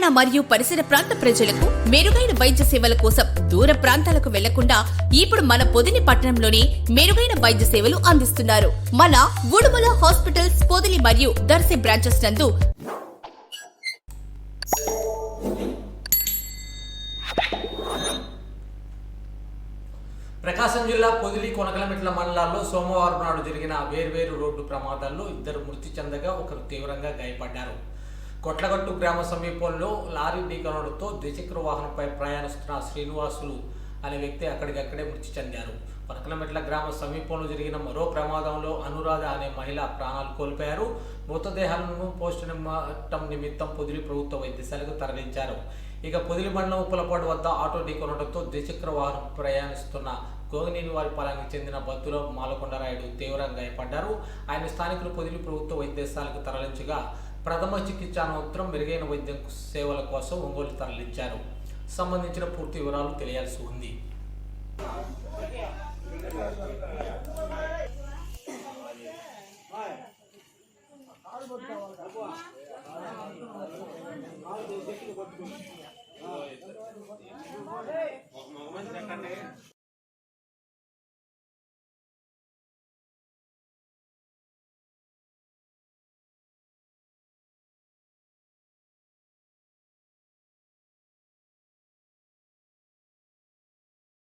తెలంగాణ మరియు పరిసర ప్రాంత ప్రజలకు మెరుగైన వైద్య సేవల కోసం దూర ప్రాంతాలకు వెళ్ళకుండా ఇప్పుడు మన పొదిని పట్టణంలోనే మెరుగైన వైద్య సేవలు అందిస్తున్నారు. మన ఉడుమల హాస్పిటల్స్ పొదిలి మరియు దర్శి బ్రాంచెస్ నందు ప్రకాశం జిల్లా పొదిలి కొనకలమెట్ల మండలాల్లో సోమవారం నాడు జరిగిన వేర్వేరు రోడ్డు ప్రమాదాల్లో ఇద్దరు మృతి చెందగా ఒకరు తీవ్రంగా గాయపడ్డారు. కొట్లగట్టు గ్రామ సమీపంలో లారీ ఢీకొనడంతో ద్విచక్ర వాహనంపై ప్రయాణిస్తున్న శ్రీనివాసులు అనే వ్యక్తి అక్కడికక్కడే మృతి చెందారు. పరకలమెట్ల గ్రామ సమీపంలో జరిగిన మరో ప్రమాదంలో అనురాధ అనే మహిళ ప్రాణాలు కోల్పోయారు. మృతదేహాలను పోస్టుమార్టం నిమిత్తం పొదిలి ప్రభుత్వ వైద్యశాలకు తరలించారు. ఇక పొదిలి మండలం ఉప్పలపాడు వద్ద ఆటో ఢీకొనడంతో ద్విచక్ర వాహనం ప్రయాణిస్తున్న గోగినేని వారి పాలనకు చెందిన బత్తుల మాలకొండరాయుడు తీవ్రంగా గాయపడ్డారు. ఆయన స్థానికులు పొదిలి ప్రభుత్వ వైద్యశాలకు తరలించగా ప్రథమ చికిత్స అనంతరం మెరుగైన వైద్యం సేవల కోసం ఒంగోలు తరలించారు. సంబంధించిన పూర్తి వివరాలు తెలియాల్సి ఉంది.